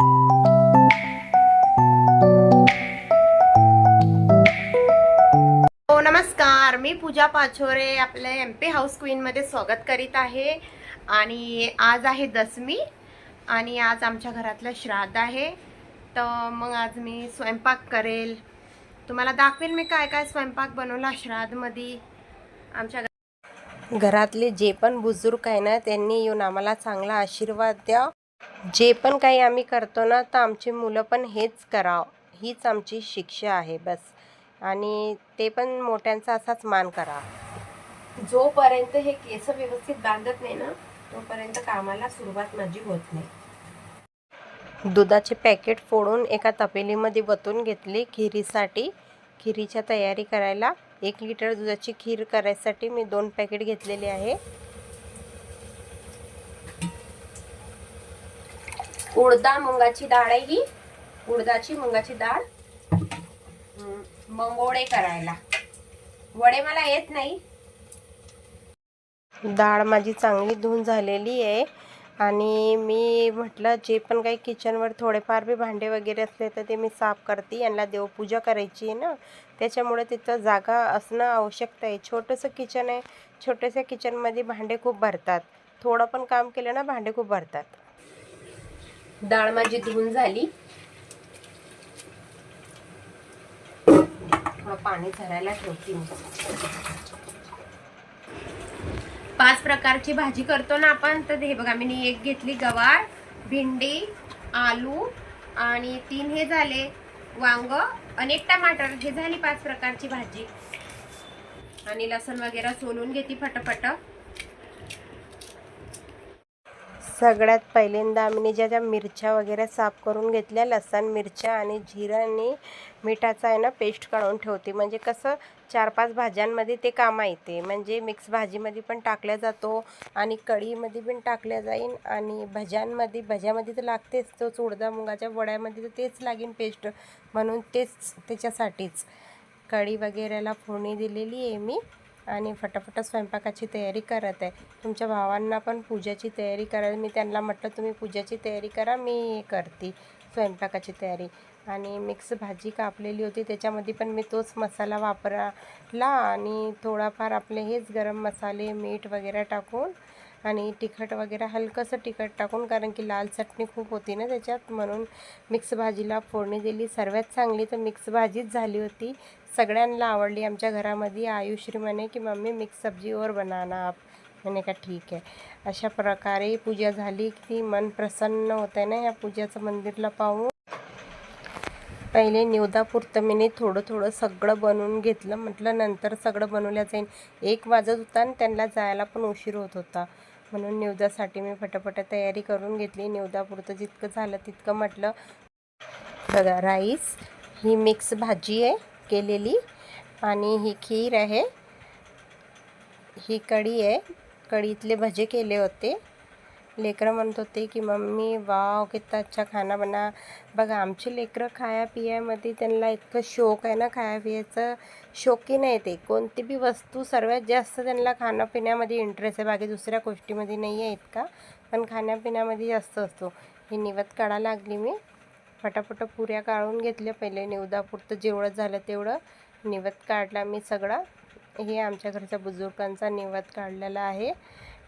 हो नमस्कार. मी पूजा पाचोरे आपल्या एम पी हाऊस क्वीनमध्ये स्वागत करीत आहे. आणि आज आहे दसमी आणि आज आमच्या घरातलं श्राद्ध आहे. तर मग आज मी स्वयंपाक करेल. तुम्हाला दाखवेल मी काय काय स्वयंपाक बनवला श्राद्धमध्ये. आमच्या घरातले जे पण बुजुर्ग आहे ना त्यांनी येऊन आम्हाला चांगला आशीर्वाद द्या. जे पण काही आम्ही करतो ना तर आमची मुलं पण हेच करावं हीच आमची शिक्षा आहे बस. आणि ते पण मोठ्यांचा असाच मान करा जोपर्यंत हे केस व्यवस्थित बांधत नाही ना तोपर्यंत कामाला सुरुवात माझी होत नाही. दुधाचे पॅकेट फोडून एका तपेलीमध्ये वतून घेतले खिरीसाठी. खिरीच्या तयारी करायला एक लिटर दुधाची खीर करायसाठी मी दोन पॅकेट घेतलेले आहे. उडदा मुंगाची डाळ आहे ही. उडदाची मुंगाची डाळ. हम्म, मंगोळे करायला. वडे मला येत नाही. डाळ माझी चांगली धुवून झालेली आहे. आणि मी म्हटलं जे पण काही किचनवर थोडेफार बी भांडे वगैरे असले तर ते मी साफ करते. यांना देवपूजा करायची आहे ना. त्याच्यामुळे तिथं जागा असणं आवश्यकता आहे. छोटंसं किचन आहे. छोट्याशा किचनमध्ये भांडे खूप भरतात. थोडं पण काम केलं ना भांडे खूप भरतात. डाळ माझी धुवून झाली. थोडं पाणी झरायला ठेवते पाच प्रकारची भाजी करतो ना आपण तर हे बघा मी एक घेतली गवार भेंडी आलू आणि तीन हे झाले वांग आणि एक टमाटर. हे झाली पाच प्रकारची भाजी. आणि लसण वगैरे सोलून घेते फटाफट. सगळ्यात पहिल्यांदा आम्ही ज्या ज्या मिरच्या वगैरे साफ करून घेतल्या लसण मिरच्या आणि जिरं आणि मिठाचा आहे ना पेस्ट काढून ठेवते. म्हणजे कसं चार पाच भाज्यांमध्ये ते कामा येते. म्हणजे मिक्स भाजीमध्ये पण टाकल्या जातो आणि कढीमध्ये पण टाकल्या जाईन आणि भज्यांमध्ये भज्यामध्ये तर लागतेच तो चुडदा मुगाच्या वड्यामध्ये तर तेच लागेल पेस्ट. म्हणून तेच त्याच्यासाठीच. कढी वगैरेला फोडणी दिलेली आहे मी. आणि फटाफट स्वयंपाकाची तयारी करत आहे. तुमच्या भावांना पण पूजाची तयारी करायला मी त्यांना म्हटलं तुम्ही पूजाची तयारी करा मी करते स्वयंपाकाची तयारी. आणि मिक्स भाजी कापलेली होती. त्याच्यामध्ये पण मी तोच मसाला वापरला आणि थोडाफार आपले हेच गरम मसाले मीठ वगैरे टाकून आणि तिखट वगैरे हलकंसं तिखट टाकून कारण की लाल चटणी खूप होती ना त्याच्यात म्हणून मिक्स भाजीला फोडणी दिली. सर्वात चांगली तर मिक्स भाजीच झाली होती. सगळ्यांना आवडली आमच्या घरामध्ये. आयुश्री म्हणे की मम्मी मिक्स सब्जीवर बनाना आप. म्हणे का ठीक आहे. अशा प्रकारे पूजा झाली. की मन प्रसन्न होतं ना ह्या पूजाचं मंदिरला पाहून. पहिले निवदापुरतं मी थोडं थोडं सगळं बनवून घेतलं. म्हटलं नंतर सगळं बनवलं जाईल एक वाजत होता आणि त्यांना जायला पण उशीर होत होता. म्हणून निवदासाठी मी फटाफट तयारी करून घेतली. निवदापुरतं जितकं झालं तितकं म्हटलं बघा राईस ही मिक्स भाजी आहे केलेली आणि ही खीर आहे. ही कढी आहे. कढीतले भजे केले होते. लेकरं म्हणत होते की मम्मी वाव कित्ता अच्छा खाना बना. बघा आमचे लेकरं खाया पियामध्ये त्यांना इतकं शौक आहे ना खाया पियाचं शौकीन आहे ते. कोणती बी वस्तू सर्वात जास्त त्यांना खाण्यापिण्यामध्ये इंटरेस्ट आहे. बाकी दुसऱ्या गोष्टीमध्ये नाही आहे इतका पण खाण्यापिण्यामध्ये जास्त असतो. ही निवत काढा लागली मी. फटाफट पुऱ्या काढून घेतल्या पहिले. निवदापुरतं जेवढं झालं तेवढं निवत काढला मी सगळा. हे आमच्या घरच्या बुजुर्गांचा निवत काढलेला आहे.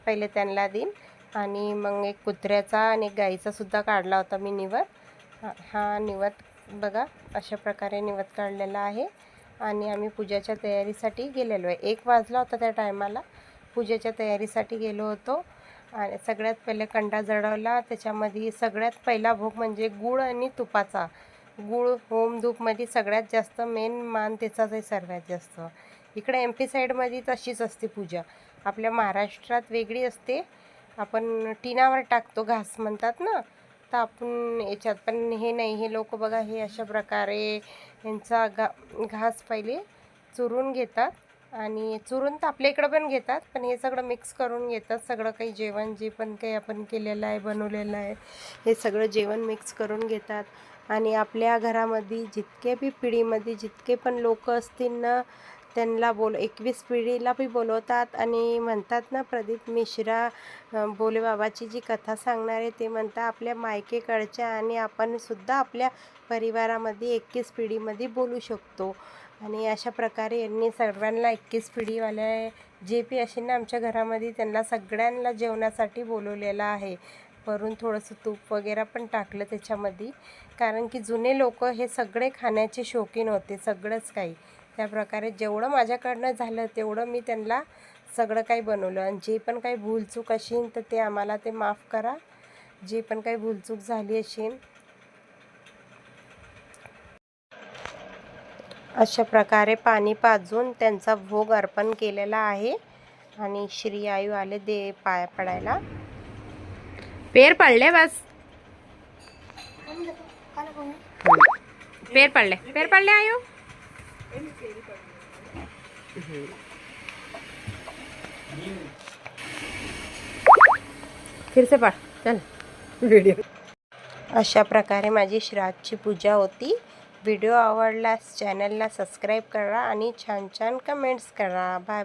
पहिले त्यांना देईन. आणि मग एक कुत्र्याचा आणि एक गाईचासुद्धा काढला होता मी निवत. हा- निवद निवत बघा अशा प्रकारे निवत काढलेला आहे. आणि आम्ही पूजाच्या तयारीसाठी गेलेलो आहे. एक वाजला होता त्या टायमाला. पूजेच्या तयारीसाठी गेलो होतो. आणि सगळ्यात पहिले कंडा जळवला. त्याच्यामध्ये सगळ्यात पहिला भोग म्हणजे गूळ आणि तुपाचा. गूळ होम धूपमध्ये सगळ्यात जास्त मेन मान त्याचाच आहे सर्वात जास्त. इकडे एम पी साईडमध्ये तशीच असते पूजा. आपल्या महाराष्ट्रात वेगळी असते. आपण टिनावर टाकतो घास म्हणतात ना तर आपण याच्यात पण हे नाही हे लोक बघा हे अशा प्रकारे यांचा घा घास पहिले चुरून घेतात आणि चुरून तर आपल्या इकडं पण घेतात पण हे सगळं मिक्स करून घेतात सगळं काही जेवण जे पण काही आपण केलेलं आहे बनवलेलं आहे हे सगळं जेवण मिक्स करून घेतात. आणि आपल्या घरामध्ये जितके बी पिढीमध्ये जितके पण लोक असतील ना त्यांना बोल एकवीस पिढीला बी बोलवतात आणि म्हणतात ना प्रदीप मिश्रा अ, भोलेबाबाची जी कथा सांगणार आहे ते म्हणतात आपल्या मायकेकडच्या आणि आपण सुद्धा आपल्या परिवारामध्ये एकवीस पिढीमध्ये बोलू शकतो. आणि अशा प्रकारे यांनी सर्वांना एकवीस पिढीवाल्या जे पी असेल ना आमच्या घरामध्ये त्यांना सगळ्यांना जेवणासाठी बोलवलेलं आहे. वरून थोडंसं तूप वगैरे पण टाकलं त्याच्यामध्ये. कारण की जुने लोक हे सगळे खाण्याचे शौकीन होते सगळंच काही. त्या प्रकारे जेवढं माझ्याकडनं झालं तेवढं मी त्यांना सगळं काही बनवलं. आणि जे पण काही भूलचूक असेल तर ते आम्हाला ते माफ करा. जे पण काही भूलचूक झाली असेल. अशा प्रकारे पाणी पाजून त्यांचा भोग अर्पण केलेला आहे. आणि श्री आयु आले दे पाया पडायला. पेर पडले बस. पेर पडले. पेर पडले आयु? फिर से पाठ चल। व्हिडिओ अशा प्रकारे माझी श्राद्धची पूजा होती. व्हिडिओ आवडल्यास चॅनलला सबस्क्राईब करा आणि छान छान कमेंट्स करा. Bye bye